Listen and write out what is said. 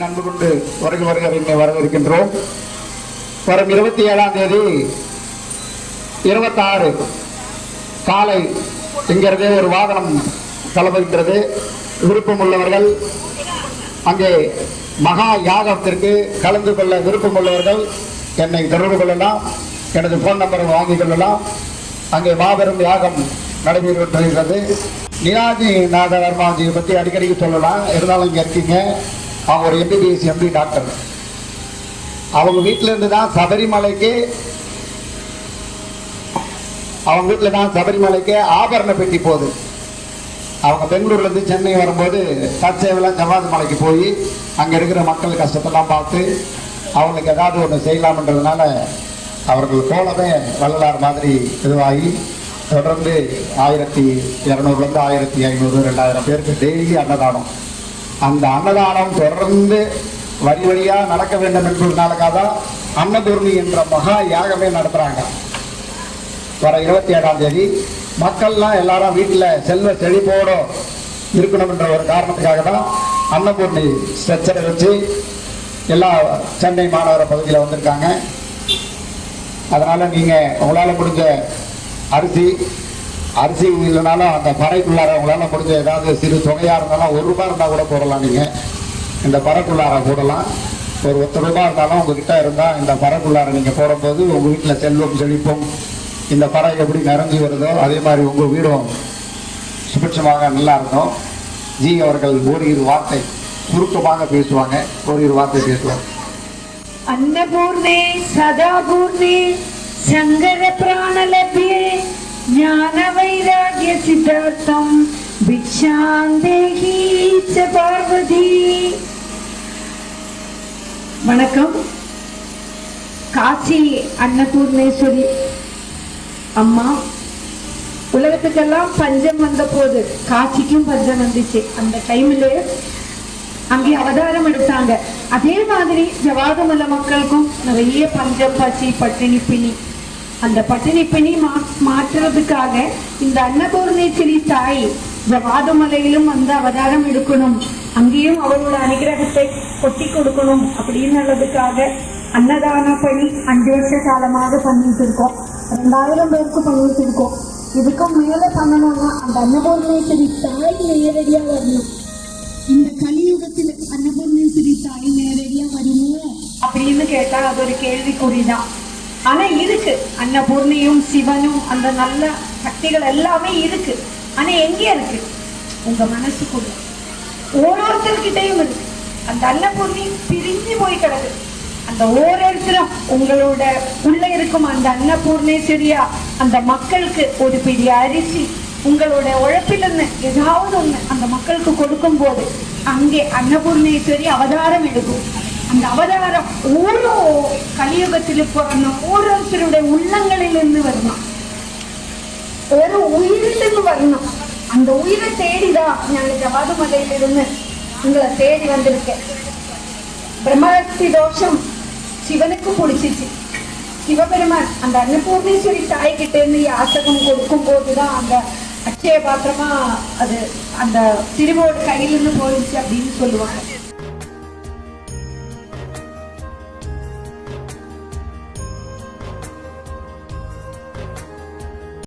நன்கு கொண்டு வருக வருக என்னை வரவேற்கின்றோம். வரும் இருபத்தி ஏழாம் தேதி இருபத்தாறு காலை இங்கிருந்தே ஒரு வாகனம் கிளம்புகின்றது விருப்பம் உள்ளவர்கள் அங்கே மகா யாகத்திற்கு கலந்து கொள்ள விருப்பம் உள்ளவர்கள் என்னை தொடர்பு கொள்ளலாம். எனது ஃபோன் நம்பரை வாங்கிக் கொள்ளலாம். அங்கே மாபெரும் யாகம் நடைபெறுகிறது நிராஜி நாத வர்மாஜியை பற்றி அடிக்கடிக்கு சொல்லலாம். இருந்தாலும் இங்கே இருக்கீங்க. அவங்க ஒரு எம்பிபிஎஸ் எம்பி டாக்டர் அவங்க வீட்டிலேருந்து தான் சபரிமலைக்கு அவங்க வீட்டில் தான் சபரிமலைக்கு ஆபரண பெட்டி போகுது. அவங்க பெங்களூர்லேருந்து சென்னை வரும்போது தற்சேவெல்லாம் ஜவாது மலைக்கு போய் அங்கே இருக்கிற மக்கள் கஷ்டத்தெல்லாம் பார்த்து அவங்களுக்கு ஏதாவது ஒன்று செய்யலாம்ன்றதுனால அவர்கள் போலவே வள்ளலார் மாதிரி இதுவாகி தொடர்ந்து ஆயிரத்தி இரநூறுலேருந்து ஆயிரத்தி ஐநூறு ரெண்டாயிரம் பேருக்கு டெய்லி அன்னதானம். அந்த அன்னதானம் தொடர்ந்து வரி வழியாக நடக்க வேண்டும் என்பதனாலக்காக தான் அன்னபூர்ணி என்ற மகா யாகமே நடத்துகிறாங்க வர இருபத்தி ஏழாம் தேதி மக்கள்லாம் எல்லாரும் வீட்டில் செல்வ செழிப்போட இருக்கணும் என்ற ஒரு காரணத்துக்காக தான் அன்னபூர்ணி ஸ்ட்ரெச்சரை வச்சு எல்லா சென்னை மாநகர பகுதியில் வந்திருக்காங்க. அதனால் நீங்கள் உங்களால் முடிஞ்ச அரிசி அரிசி இல்லைனாலும் அந்த பறைக்குள்ளார அவங்களால முடிஞ்ச ஏதாவது சிறு தொகையாக இருந்தாலும் ஒரு ரூபா இருந்தால் கூட போடலாம் நீங்கள் இந்த பறைக்குள்ளார போடலாம். ஒரு ஒத்த ரூபா இருந்தாலும் உங்ககிட்ட இருந்தால் இந்த பறைக்குள்ளார நீங்கள் போடும்போது உங்கள் வீட்டில் செல்வம் செழிப்பும் இந்த பறை எப்படி நிரம்பி வருதோ அதே மாதிரி உங்கள் வீடும் சுபட்சமாக நல்லா இருக்கும் ஜி அவர்கள் ஓரிரு வார்த்தை சுருக்கமாக பேசுவாங்க. ஓரிரு வார்த்தை பேசுவாங்க அன்னபூர்ணே சதாபூர்ணே சங்கர பிராணலபியே ജ്ഞാന വൈരാഗ്യ സിദ്ധാർത്ഥം ഭിക്ഷാന്തേഹി ച வணக்கம். காசி அன்னபூர்ணேஸ்வரி அம்மா உலகத்துக்கெல்லாம் பஞ்சம் வந்த போது காசிக்கும் பஞ்சம் வந்துச்சு. அந்த டைம்ல அங்கே அவதாரம் எடுத்தாங்க. அதே மாதிரி ஜவாகமல மக்களுக்கும் நிறைய பஞ்சம் பசி பட்டினி பிணி அந்த பட்டினிப்பணி மா மாற்றுறதுக்காக இந்த அன்னபூர்ணேஸ்வரி தாய் ஜவாதமலையிலும் வந்து அவதாரம் எடுக்கணும். அங்கேயும் அவளோட அனுகிரகத்தை கொட்டி கொடுக்கணும் அப்படின்னுள்ளதுக்காக அன்னதான பணி அஞ்சு வருஷ காலமாக பண்ணிட்டு இருக்கோம் ரெண்டாயிரம் பேருக்கு பண்ணிட்டு இருக்கோம் இதுக்கும் மேல பண்ணணும்னா அந்த அன்னபூர்ணேஸ்வரி தாய் நேரடியா வரணும். இந்த கலியுகத்தில் அன்னபூர்ணேஸ்வரி தாய் நேரடியா வருமோ அப்படின்னு கேட்டா அது ஒரு கேள்விக்குறிதான். ஆனா இருக்கு. அன்னபூர்ணியும் சிவனும் அந்த நல்ல சக்திகள் எல்லாமே இருக்கு. ஆனா எங்க இருக்கு? உங்க மனசுக்குள்ள. ஓரோருத்தர்கிட்டையும் இருக்கு. அந்த அன்னபூர்ணி பிரிஞ்சு போய் கிடக்கு. அந்த ஓரோருத்தரும் உங்களோட உள்ள இருக்கும் அந்த அன்னபூர்ணேஸ்வரியா அந்த மக்களுக்கு ஒரு பெரிய அரிசி உங்களோட உழைப்பிலிருந்து ஏதாவது ஒண்ணு அந்த மக்களுக்கு கொடுக்கும் போது அங்கே அன்னபூர்ணேஸ்வரி அவதாரம் எடுக்கும். அந்த அவதாரம் ஓரோ கலியுகத்தில் பிறந்த ஒவ்வொருத்தருடைய உள்ளங்களிலிருந்து வரணும் ஒரு உயிரிலிருந்து வரணும் அந்த உயிரை தேடிதான் நான் ஜவாது மலையிலிருந்து உங்களை தேடி வந்திருக்கேன். பிரம்மஹத்தி தோஷம் சிவனுக்கு பிடிச்சிச்சு. சிவபெருமான் அந்த அன்னபூர்ணேஸ்வரி தாய்கிட்ட இருந்து யாசகம் கொடுக்கும் போதுதான் அந்த அட்சய பாத்திரமா அது அந்த திருவோட கையிலிருந்து போயிடுச்சு அப்படின்னு சொல்லுவாங்க.